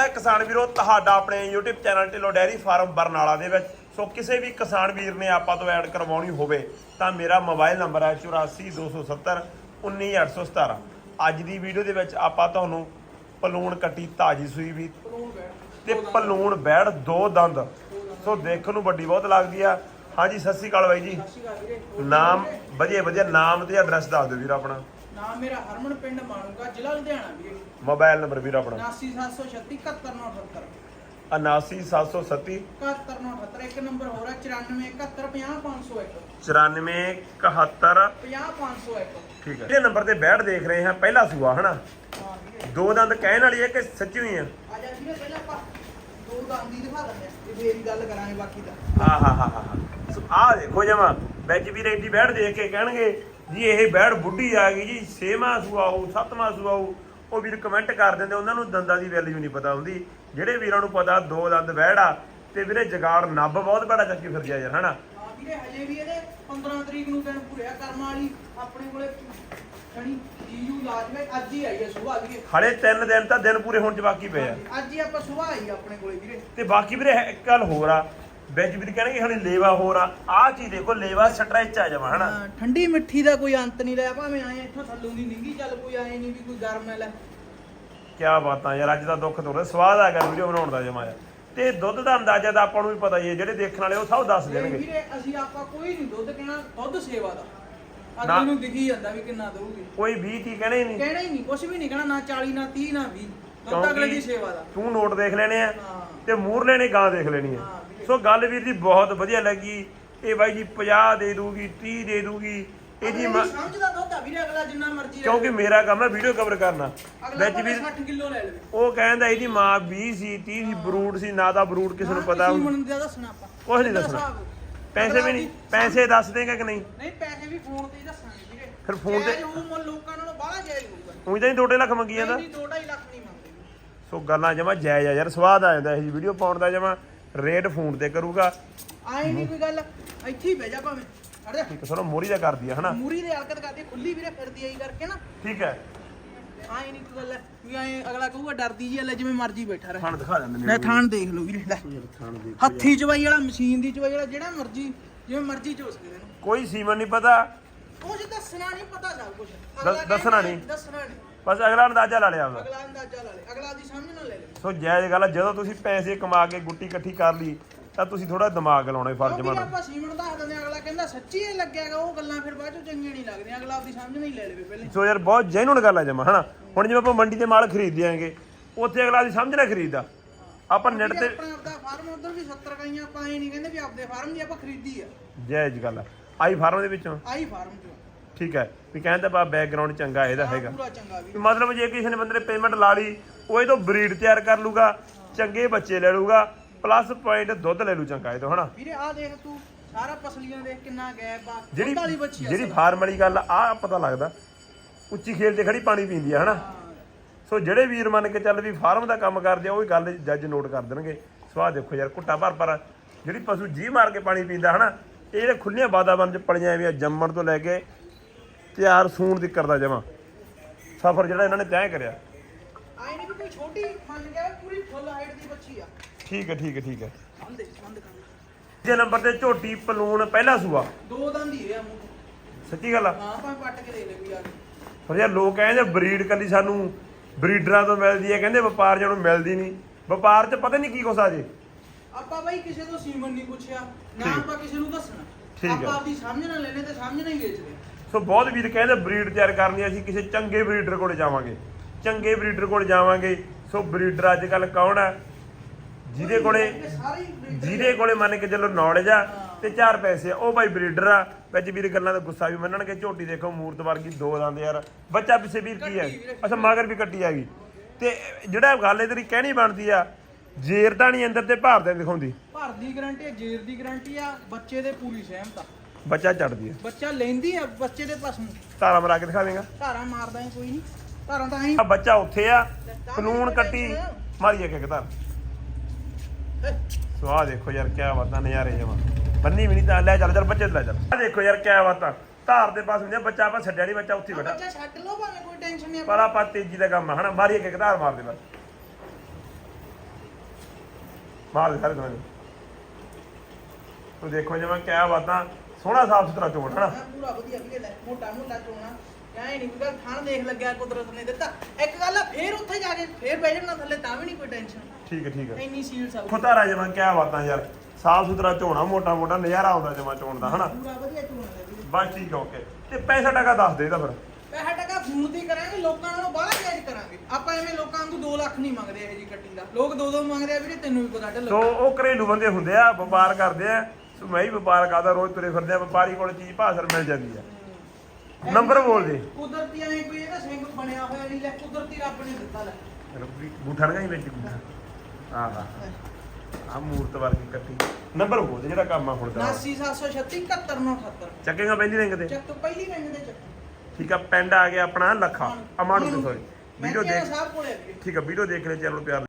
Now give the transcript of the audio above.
ਹੈ ਕਿਸਾਨ ਵੀਰੋ ਤੁਹਾਡਾ ਆਪਣੇ YouTube channel Dhillon dairy farm Barnala ਦੇ ਵਿੱਚ। ਸੋ ਕਿਸੇ ਵੀ ਕਿਸਾਨ ਵੀਰ ਨੇ ਆਪਾਂ ਤੋਂ ਐਡ ਕਰਵਾਉਣੀ ਹੋਵੇ ਤਾਂ ਮੇਰਾ ਮੋਬਾਈਲ ਨੰਬਰ ਹੈ 8427 19817 ਅੱਜ ਦੀ ਵੀਡੀਓ ਦੇ ਵਿੱਚ ਆਪਾਂ ਤੁਹਾਨੂੰ ਪਲੂਣ ਕੱਟੀ ਤਾਜੀ ਸੂਈ ਵੀ ਤੇ ਪਲੂਣ ਬੈੜ ਦੋ ਦੰਦ। ਸੋ ਦੇਖਣ ਨੂੰ ਵੱਡੀ ਬਹੁਤ ਲੱਗਦੀ ਆ। ਹਾਂਜੀ ਸਤਿ ਸ਼੍ਰੀ ਅਕਾਲ ਬਾਈ ਜੀ। ਨਾਮ ਵਧੀਆ ਵਧੀਆ ਨਾਮ ਤੇ ਐਡਰੈਸ ਦੱਸ ਦਿਓ ਵੀਰ ਆਪਣਾ। ਨਾਮ ਮੇਰਾ ਹਰਮਨ ਪਿੰਡ ਮਾਣੂਗਾ ਜ਼ਿਲ੍ਹਾ ਲੁਧਿਆਣਾ ਵੀਰੇ। ਮੋਬਾਈਲ ਨੰਬਰ ਵੀਰ ਆਪਣਾ। 89736 71978 79737 71978 ਇੱਕ ਨੰਬਰ ਹੋਰ ਹੈ 9471 94 71 50501 ਠੀਕ ਹੈ। ਇਹ ਨੰਬਰ ਤੇ ਬੈਠ ਦੇਖ ਰਹੇ ਹਾਂ ਪਹਿਲਾ ਸੂਆ ਹਨਾ? ਹਾਂ ਵੀਰੇ ਦੋ ਦੰਦ ਕਹਿਣ ਵਾਲੀ ਹੈ ਕਿ ਸੱਚੀ ਹੋਈ ਆ? ਆ ਜਾ ਵੀਰੇ ਪਹਿਲਾਂ ਆਪਾਂ ਦੋ ਦੰਦ ਹੀ ਦਿਖਾ ਦਿੰਦੇ ਆ ਤੇ ਫੇਰ ਹੀ ਗੱਲ ਕਰਾਂਗੇ ਬਾਕੀ ਦਾ ਆ ਹਾ ਹਾ ਹਾ ਹਾ। ਸੋ ਆ ਦੇਖੋ ਜਮਾ ਵਿੱਚ ਵੀ ਰੇਡੀ ਬੈਠ ਦੇਖ ਕੇ ਕਹਿਣਗੇ ਜੀ ਇਹ ਬੈਠ ਬੁੱਢੀ ਆ ਗਈ ਜੀ ਛੇਵਾਂ ਸੂਆ ਹੋਊ ਸੱਤਵਾਂ ਸੂਆ ਉਹ ਵੀਰ ਕਮੈਂਟ ਕਰ ਦਿੰਦੇ ਉਹਨਾਂ ਨੂੰ ਦੰਦਾਂ ਦੀ ਵੈਲਿਊ ਨਹੀਂ ਪਤਾ ਹੁੰਦੀ। ਜਿਹੜੇ ਵੀਰਾਂ ਨੂੰ ਪਤਾ ਦੋ ਦੰਦ ਆ ਤੇ ਵੀਰੇ ਜਗਾੜ ਨੱਬ ਬਹੁਤ ਬੜਾ ਚੱਕੀ ਫਿਰ ਗਿਆ ਯਾਰ ਹਨਾ? ਹਾਂ ਵੀਰੇ ਹਜੇ ਵੀ ਇਹਦੇ 15 ਤਰੀਕ ਨੂੰ ਦਿਨ ਭੁਰਿਆ ਕਰਮ ਵਾਲੀ ਆਪਣੇ ਕੋਲੇ ਖਣੀ ਜੀਯੂ ਲਾਜਵੇ ਅੱਜ ਹੀ ਆਈ ਹੈ ਸੁਬਾਹ ਵੀਰੇ। ਹਲੇ ਤਿੰਨ ਦਿਨ ਤਾਂ ਦਿਨ ਪੂਰੇ ਹੋਣ ਚ ਬਾਕੀ ਪਏ ਆ। ਅੱਜ ਹੀ ਆਪਾਂ ਸੁਬਾਹ ਆਈ ਆਪਣੇ ਕੋਲੇ ਵੀਰੇ। ਤੇ ਬਾਕੀ ਵੀਰੇ ਇੱਕ ਗੱਲ ਹੋਰ ਆ ਵਿੱਚ ਵੀਰ ਕਹਿਣਗੇ ਹਲੇ ਲੇਵਾ ਹੋਰ ਆ ਆ ਚੀਜ਼ ਦੇਖੋ ਲੇਵਾ ਸਟ੍ਰੈਚ ਆ ਜਾਵਾ ਹਨਾ? ਹਾਂ, ਠੰਡੀ ਮਿੱਠੀ ਦਾ ਕੋਈ ਅੰਤ ਨਹੀਂ ਰਿਹਾ ਭਾਵੇਂ ਆਏ ਇੱਥੋਂ ਥੱਲੋਂ ਦੀ ਨਿੰਗੀ ਚੱਲ ਕੋਈ ਆਏ ਨਹੀਂ ਵੀ ਕੋਈ ਗਰਮ ਹੈ ਲੈ। ਕਿਆ ਬਾਤਾਂ ਯਾਰ ਅੱਜ ਦਾ ਦੁੱਖ ਤੋੜ ਸਵਾਦ ਆ ਗਿਆ ਵੀਡੀਓ ਬਣਾਉਣ ਦਾ ਜਮਾ ਯਾਰ। ਤੇ ਦੁੱਧ ਦਾ ਅੰਦਾਜ਼ਾ ਤਾਂ ਆਪਾਂ ਨੂੰ ਵੀ ਪਤਾ ਹੀ ਹੈ ਜਿਹੜੇ ਦੇਖਣ ਵਾਲੇ ਉਹ ਸਭ ਦੱਸ ਤੇ ਦੇਣਗੇ। ਵੀਰੇ ਅਸੀਂ ਆਪਾਂ ਕੋਈ ਨਹੀਂ ਦੁੱਧ ਕਹਿਣਾ ਦੁੱਧ ਸੇਵਾ ਦਾ। ਨਾ। ਨੂੰ ਦਿਖੀ ਜਾਂਦਾ ਵੀ ਕਿੰਨਾ ਦਊਗੀ। ਕੋਈ 20 ਕੀ ਕਹਿਣੇ ਹੀ ਨਹੀਂ। ਕਹਿਣਾ ਹੀ ਨਹੀਂ ਕੁਝ ਵੀ ਨਹੀਂ ਕਹਿਣਾ ਨਾ 40 ਨਾ 30 ਨਾ 20 ਦੁੱਧ ਅਗਲੇ ਦੀ ਸੇਵਾ ਦਾ। ਤੂੰ ਨੋਟ ਦੇਖ ਲੈਣੇ ਆ ਹਾਂ। ਤੇ ਮੂਰਲੇ ਨੇ ਗਾਂ ਦੇਖ ਲੈਣੀ ਆ। ਹਾਂ। ਸੋ ਗੱਲ ਵੀਰ ਦੀ ਬਹੁਤ ਵਧੀਆ ਲੱਗੀ। ਇਹ ਬਾਈ ਜੀ 50 ਦੇ ਦੂਗੀ 30 ਦੇ ਦੂਗੀ ਇਹਦੀ ਮ- ਸਮਝਦਾ ਦੁੱਧ ਆ ਵੀਰੇ ਅਗਲਾ ਜਿੰਨਾ ਮਰਜ਼ੀ ਲੈ ਕਿਉਂਕਿ ਮੇਰਾ ਕੰਮ ਹੈ ਵੀਡੀਓ ਕਵਰ ਕਰਨਾ। ਅਗਲਾ ਵਿੱਚ ਵੀ 60 ਕਿਲੋ ਲੈ ਲਵੇ। ਉਹ ਕਹਿੰਦਾ ਇਹਦੀ ਮਾਂ 20 ਸੀ 30 ਸੀ ਬਰੂਡ ਸੀ ਨਾ ਦਾ ਬਰੂਡ ਕਿਸੇ ਨੂੰ ਪਤਾ ਨਹੀਂ ਮਨ ਦਾ ਦੱਸਣਾ ਆਪਾਂ। ਕੁਛ ਨਹੀਂ ਦੱਸਣਾ। ਪੈਸੇ ਵੀ ਨਹੀਂ ਪੈਸੇ ਦੱਸ ਦੇਗਾ ਕਿ ਨਹੀਂ? ਨਹੀਂ ਪੈਸੇ ਵੀ ਫੋਨ ਤੇ ਹੀ ਦੱਸਾਂਗੇ ਵੀਰੇ। ਫਿਰ ਫੋਨ ਤੇ- ਜਾਇਜ਼ ਹੋਊ, ਮੁੱਲ ਲੋਕਾਂ ਨਾਲੋਂ ਬਾਹਲਾ ਜਾਇਜ਼ ਹੋਊਗਾ। ਉਹੀ ਤਾਂ ਹੀ 2 ਲੱਖ ਮੰਗੀ ਜਾਂਦਾ ਨਹੀਂ 2.5 ਲੱਖ ਨਹੀਂ ਮੰਗਦੇ। ਸੋ ਗੱਲਾਂ ਜਮਾ ਜਾਇਜ਼ ਆ ਯਾਰ ਸਵਾਦ ਆ ਜਾਂਦਾ ਇਹ ਜੀ ਵੀਡੀਓ ਪਾਉਣ ਦਾ ਜਮਾ। ਰੇਟ ਫੋਨ ਤੇ ਕਰੂਗਾ। ਆਏ ਨਹੀਂ ਕੋਈ ਗੱਲ ਇੱਥੇ ਹੀ ਬਹਿ ਜਾ ਭਾਵੇਂ। ਅੜ ਜਾ। ਠੀਕ ਹੈ ਚਲੋ ਮੋਰੀ ਦਾ ਕਰਦੀ ਆ ਹਨਾ? ਮੂਰੀ ਦੇ ਹਰਕਤ ਕਰਦੀ ਖੁੱਲੀ ਵੀਰੇ ਫਿਰਦੀ ਆਈ ਕਰਕੇ ਨਾ। ਠੀਕ ਹੈ। ਆਏ ਨਹੀਂ ਕੋਈ ਗੱਲ ਵੀ ਆਏ ਅਗਲਾ ਕਹੂਗਾ ਡਰਦੀ ਜੀ ਲੈ ਜਿਵੇਂ ਮਰਜ਼ੀ ਬੈਠਾ ਰਹੇ। ਥਣ ਦਿਖਾ ਦਿੰਦੇ ਲੈ ਥਾਣ ਦੇਖ ਲਓ ਵੀਰੇ ਲੈ। ਥਣ ਦੀ ਹੱਥੀ ਚਵਾਈ ਵਾਲਾ ਮਸ਼ੀਨ ਦੀ ਚਵਾਈ ਵਾਲਾ ਜਿਹੜਾ ਮਰਜ਼ੀ ਜਿਵੇਂ ਮਰਜ਼ੀ ਚੋਸ ਦੇ ਇਹਨੂੰ। ਕੋਈ ਸੀਮਨ ਨਹੀਂ ਪਤਾ। ਕੁਝ ਦੱਸਣਾ ਨਹੀਂ ਪਤਾ ਸਭ ਕੁਝ ਦੱਸਣਾ ਨਹੀਂ। ਦੱਸਣਾ ਨਹੀਂ। ਬਸ ਅਗਲਾ ਅੰਦਾਜ਼ਾ ਲਾ ਲਿਆ ਉਹਦਾ ਅਗਲਾ ਅੰਦਾਜ਼ਾ ਲਾ ਲੈ ਅਗਲਾ ਦੀ ਸਮਝ ਨਾ ਲੈ ਲੈ ਸੋ ਜਾਇਜ਼ ਗੱਲ ਆ, ਜਦੋਂ ਤੁਸੀਂ ਪੈਸੇ ਕਮਾ ਕੇ ਗੁੱਟੀ ਇਕੱਠੀ ਕਰ ਲਈ ਤਾਂ ਤੁਸੀਂ ਥੋੜਾ ਦਿਮਾਗ ਲਾਉਣਾ ਫਰਜ਼ ਕਿਉਂਕਿ ਬਣਦਾ। ਆਪਾਂ ਸੀਮਨ ਦੱਸ ਦਿੰਦੇ ਹਾਂ, ਅਗਲਾ ਕਹਿੰਦਾ ਸੱਚੀ ਇਹ ਲੱਗਿਆਗਾ ਉਹ ਗੱਲਾਂ ਫਿਰ ਬਾਅਦ ਚੋਂ ਚੰਗੀਆਂ ਨਹੀਂ ਲੱਗਦੀਆਂ ਅਗਲਾ ਆਪਦੀ ਸਮਝ ਨਹੀਂ ਲੈ ਲਵੇ ਪਹਿਲੇ। ਸੋ ਯਾਰ ਬਹੁਤ ਜੈਨੂਨ ਗੱਲ ਆ ਜਮਾ ਹਨਾ? ਹੁਣ ਜਿਵੇਂ ਆਪਾਂ ਮੰਡੀ ਤੇ ਮਾਲ ਖਰੀਦ ਦਿਆਂਗੇ ਉੱਥੇ ਅਗਲਾ ਦੀ ਸਮਝ ਨਾ ਖਰੀਦਦਾ। ਆਪਾਂ ਨੈਟ ਤੇ ਆਪਣਾ ਆਪਦਾ ਫਾਰਮ ਉਧਰ ਵੀ 70 ਗਾਈਆਂ ਆਪਾਂ ਇਹ ਨਹੀਂ ਕਹਿੰਦੇ ਵੀ ਆਪਦੇ ਫਾਰਮ ਦੀ ਆਪਾਂ ਖਰੀਦੀ ਆ। ਜਾਇਜ਼ ਗੱਲ ਆ। ਆਈ ਫਾਰਮ ਦੇ ਵਿੱਚੋਂ? ਆਈ ਫਾਰਮ ਚੋਂ। ਠੀਕ ਹੈ ਵੀ ਕਹਿੰਦਾ ਬਾ ਬੈਕਗ੍ਰਾਉਂਡ ਚੰਗਾ ਇਹਦਾ ਹੈਗਾ। ਪੂਰਾ ਚੰਗਾ ਵੀ। ਵੀ ਮਤਲਬ ਜੇ ਕਿਸੇ ਨੇ ਬੰਦੇ ਨੇ ਪੇਮੈਂਟ ਲਾ ਲਈ ਉਹ ਇਹ ਤੋਂ ਬਰੀਡ ਤਿਆਰ ਕਰ ਲੂਗਾ ਚੰਗੇ ਬੱਚੇ ਲੈ ਲੂਗਾ ਪਲੱਸ ਪੁਆਇੰਟ ਦੁੱਧ ਲੈ ਲੂ ਚੰਗਾ ਇਹ ਤੋਂ ਹਨਾ? ਵੀਰੇ ਆ ਦੇਖ ਤੂੰ ਸਾਰਾ ਪਸਲੀਆਂ ਦੇਖ ਕਿੰਨਾ ਗੈਪ ਆ ਜਿਹੜੀ ਵਾਲੀ ਬੱਚੀ ਆ ਜਿਹੜੀ। ਫਾਰਮ ਵਾਲੀ ਗੱਲ ਆ ਪਤਾ ਲੱਗਦਾ ਉੱਚੀ ਖੇਲ ਤੇ ਖੜੀ ਪਾਣੀ ਪੀਂਦੀ ਆ ਹਨਾ। ਸੋ ਜਿਹੜੇ ਵੀਰ ਮੰਨ ਕੇ ਚੱਲ ਵੀ ਫਾਰਮ ਦਾ ਕੰਮ ਕਰਦੇ ਆ ਉਹ ਹੀ ਗੱਲ ਜੱਜ ਨੋਟ ਕਰ ਦੇਣਗੇ। ਸਵਾਹ ਦੇਖੋ ਯਾਰ ਘੁੱਟਾ ਭਰ ਭਰ ਜਿਹੜੀ ਪਸ਼ੂ ਜੀ ਮਾਰ ਕੇ ਪਾਣੀ ਪੀਂਦਾ ਹਨਾ? ਇਹ ਜਿਹੜੇ ਖੁੱਲੀਆਂ ਵਾਤਾਵਰਨ ਚ ਪਲੀਆਂ ਐਵੇਂ ਜੰਮਣ ਤੋਂ ਲੈ ਕੇ ਤਿਆਰ ਸੂਣ ਤੱਕ ਕਰਦਾ ਜਮਾ। ਸਫਰ ਜਿਹੜਾ ਇਹਨਾਂ ਨੇ ਤੈਅ ਕਰਿਆ। ਆਈ ਨਹੀਂ ਵੀ ਕੋਈ ਛੋਟੀ ਮੰਨ ਗਿਆ ਪੂਰੀ ਫੁੱਲ ਹਾਈਟ ਦੀ ਬੱਚੀ ਆ। ਠੀਕ ਹੈ ਠੀਕ ਹੈ ਠੀਕ ਹੈ। ਬੰਦ ਦੇ ਬੰਦ ਕਰ। ਜੇ ਨੰਬਰ ਤੇ ਝੋਟੀ ਪਲੂਣ ਪਹਿਲਾ ਸੂਆ। ਦੋ ਦੰਦ ਹੀ ਰਿਹਾ ਮੂੰਹ ਸੱਚੀ ਗੱਲ ਆ। ਹਾਂ ਭਾਵੇਂ ਪੱਟ ਕੇ ਦੇ ਲੈ ਆ ਕੇ ਪਰ ਯਾਰ ਲੋਕ ਕਹਿੰਦੇ ਬਰੀਡ ਕੱਲੀ ਸਾਨੂੰ ਬਰੀਡਰਾਂ ਤੋਂ ਮਿਲਦੀ ਹੈ ਕਹਿੰਦੇ ਵਪਾਰੀਆਂ ਨੂੰ ਮਿਲਦੀ ਨਹੀਂ। ਵਪਾਰ 'ਚ ਪਤਾ ਨਹੀਂ ਕੀ ਕੁਛ ਆ ਜੇ। ਆਪਾਂ ਬਾਈ ਕਿਸੇ ਤੋਂ ਸੀਮਨ ਨਹੀਂ ਪੁੱਛਿਆ ਨਾ ਠੀਕ। ਆਪਾਂ ਕਿਸੇ ਨੂੰ ਦੱਸਣਾ। ਠੀਕ। ਆਪਾਂ ਆਪਦੀ ਸਮਝ ਨਾਲ ਲੈਣੇ ਤੇ ਸਮਝ ਨਾਲ ਹੀ ਵੇਚਦੇ। ਸੋ ਬਹੁਤ ਵੀਰ ਕਹਿੰਦੇ ਬਰੀਡ ਤਿਆਰ ਕਰਨੀ ਅਸੀਂ ਕਿਸੇ ਚੰਗੇ ਬਰੀਡਰ ਕੋਲ ਜਾਵਾਂਗੇ। ਚੰਗੇ ਬਰੀਡਰ ਕੋਲ ਜਾਵਾਂਗੇ। ਸੋ ਬਰੀਡਰ ਅੱਜ ਕੱਲ ਕੌਣ ਹੈ ਜਿਹਦੇ ਕੋਲੇ ਜਿਹਦੇ ਕੋਲੇ ਮੰਨ ਕੇ ਚੱਲੋ ਨੌਲੇਜ ਆ ਤੇ ਚਾਰ ਪੈਸੇ ਆ, ਉਹ ਭਾਈ ਬਰੀਡਰ ਆ। ਵਿੱਚ ਵੀਰ ਗੱਲਾਂ ਦਾ ਗੁੱਸਾ ਵੀ ਮੰਨਣਗੇ, ਝੋਟੀ ਦੇਖੋ, ਮੂਰਤ ਵਰਗੀ ਦੋ ਦੰਦ ਯਾਰ। ਬੱਚਾ ਪਿੱਛੇ ਵੀਰ ਕੀ ਹੈ ਅੱਛਾ, ਮਗਰ ਵੀ ਕੱਟੀ ਆ ਗਈ। ਤੇ ਜਿਹੜਾ ਗੱਲ ਇਹਦੀ ਕਹਿਣੀ ਬਣਦੀ ਆ, ਜੇਰ ਤਾਂ ਨਹੀਂ ਅੰਦਰ ਤੇ ਭਾਰ ਤਾਂ ਦਿਖਾਉਂਦੀ। ਭਰ ਦੀ ਗਾਰੰਟੀ ਜੇਰ ਦੀ ਗਾਰੰਟੀ ਆ, ਬੱਚੇ ਦੇ ਪੂਰੀ ਸਹਿਮਤ ਆ। ਬੱਚਾ ਚੜਦੀ ਆ। ਬੱਚਾ ਲੈਂਦੀ ਆ ਬੱਚੇ ਦੇ ਪਾਸ ਨੂੰ। ਧਾਰਾ ਮਰਾ ਕੇ ਦਿਖਾ ਦੇਗਾ। ਧਾਰਾਂ ਮਾਰਦਾ ਹੀ ਕੋਈ ਨਹੀਂ ਧਾਰਾਂ ਤਾਂ ਐਂ ਆ ਬੱਚਾ ਉੱਥੇ ਆ ਕਾਨੂੰਨ ਕੱਟੀ। ਮਾਰੀ ਇੱਕ ਇੱਕ ਧਾਰ। ਸੋ ਦੇਖੋ ਯਾਰ ਕਿਆ ਬਾਤਾਂ ਨਜ਼ਾਰੇ ਜਮਾ ਬੰਨੀ ਵੀ ਨਹੀਂ ਤਾਂ ਲੈ ਚੱਲ ਚੱਲ ਬੱਚੇ ਤੇ ਲੈ ਚੱਲ। ਆ ਦੇਖੋ ਯਾਰ ਕਿਆ ਬਾਤਾਂ। ਧਾਰ ਦੇ ਪਾਸ ਹੁੰਦੇ ਬੱਚਾ ਆਪਾਂ ਛੱਡਿਆ ਨਹੀਂ ਬੱਚਾ ਉੱਥੇ ਹੀ ਬੈਠਾ। ਬੱਚਾ ਛੱਡ ਲਓ ਭਾਵੇਂ ਕੋਈ ਟੈਨਸ਼ਨ ਨਹੀਂ ਪਰ ਆਪਾਂ ਤੇਜ਼ੀ ਦਾ ਕੰਮ ਆ ਹਨਾ? ਮਾਰੀ ਇੱਕ ਇੱਕ ਧਾਰ ਮਾਰ ਦੇ ਬਸ। ਮਾਲ ਸਾਰੇ ਦੋਵੇਂ ਤੂੰ ਦੇਖੋ ਜਿਵੇਂ ਕਿਆ ਬਾਤਾਂ। ਸੋਹਣਾ ਸਾਫ਼ ਸੁਥਰਾ ਚੋਣ ਹਨਾ? ਹਾਂ, ਪੂਰਾ ਵਧੀਆ ਵੀਰੇ ਲੈ ਮੋਟਾ ਮੋਟਾ ਚੋਣਾ। ਐ ਨਹੀਂ ਕੋਈ ਥਣ ਦੇਖ ਲੱਗਿਆ ਕੁਦਰਤ ਨੇ ਦਿੱਤਾ। ਇੱਕ ਗੱਲ ਆ ਫੇਰ ਉੱਥੇ ਜਾ ਕੇ ਫੇਰ ਬਹਿ ਜਾਣਾ ਥੱਲੇ ਤਾਂ ਵੀ ਨਹੀਂ ਕੋਈ ਟੈਨਸ਼ਨ ਠੀਕ ਹੈ ਠੀਕ ਹੈ। ਇੰਨੀ ਸੀਲ ਸਭ ਖੁਤਾਰਾ ਜਿਵੇਂ ਕਿਆ ਬਾਤਾਂ ਯਾਰ। ਸਾਫ਼ ਸੁਥਰਾ ਝੋਣਾ ਮੋਟਾ ਮੋਟਾ ਨਜ਼ਾਰਾ ਆਉਂਦਾ ਜਿਵੇਂ ਚੋਣ ਦਾ ਹਨਾ? ਪੂਰਾ ਵਧੀਆ ਚੋਣਾ ਲੈ ਵੀਰੇ। ਬਸ ਠੀਕ ਹੈ ਓਕੇ। ਤੇ ਪੈਸਾ ਟਕਾ ਦੱਸ ਦੇ ਇਹਦਾ ਫਿਰ। ਪੈਸਾ ਟਕਾ ਫੋਨ ਹੀ ਕਰਾਂਗੇ ਲੋਕਾਂ ਨਾਲੋਂ ਬਾਹਲਾ ਜਾਇਜ਼ ਕਰਾਂਗੇ। ਆਪਾਂ ਐਵੇਂ ਲੋਕਾਂ ਨੂੰ 2 ਲੱਖ ਨਹੀਂ ਮੰਗਦੇ ਇਹ ਜੀ ਕੱਟੀ ਦਾ। ਲੋਕ 2-2 ਮੰਗਦੇ ਆ ਵੀਰੇ ਤੈਨੂੰ ਵੀ ਪਤਾ ਢਿੱਲ ਸੋ ਉਹ ਘਰੇਲੂ ਬੰਦੇ ਹੁੰਦੇ ਆ ਵਪਾਰ ਕਰਦੇ ਆ। ਸੋ ਮੈਂ ਹੀ ਵਪਾਰ ਕਰਦਾ ਰੋਜ਼ ਤੁਰੇ ਫਿਰਦੇ ਆ ਵਪਾਰੀ ਕੋਲ ਚੀਜ਼ ਭਾਸਰ ਮਿਲ ਜਾਂਦੀ ਆ। ਨੰਬਰ ਬੋਲ ਦੇ। ਕੁਦਰਤੀ ਐਵੇਂ ਕੋਈ ਇਹਦਾ ਸਿੰਘ ਬਣਿਆ ਹੋਇਆ ਨਹੀਂ ਲੈ ਕੁਦਰਤੀ ਰੱਬ ਨੇ ਦਿੱਤਾ ਲੈ। ਬੂਠਾ ਲਗਾ ਹੀ ਵਿੱਚ ਬੂਠਾ ਆਹ ਆ ਮੂਰਤ ਵਰਗੀ ਕੱਟੀ। ਨੰਬਰ ਬੋਲ ਦੇ ਜਿਹੜਾ ਕੰਮ ਆ ਹੁਣ ਦਾ। 89736 71978 ਚੱਕੇਗਾ ਪਹਿਲੀ ਰਿੰਗ ਤੇ? ਚੱਕ ਪਹਿਲੀ ਮਹੀਨੇ ਦੇ ਚੱਕ। ਠੀਕ ਆ ਪਿੰਡ ਆ ਗਿਆ ਆਪਣਾ ਲੱਖਾ। ਅਮਾਨੂ ਸੋਰੀ ਵੀਡੀਓ ਦੇਖ ਠੀਕ ਆ ਵੀਡੀਓ ਦੇਖ ਲੈ ਚੈਨਲ ਪਿਆਰ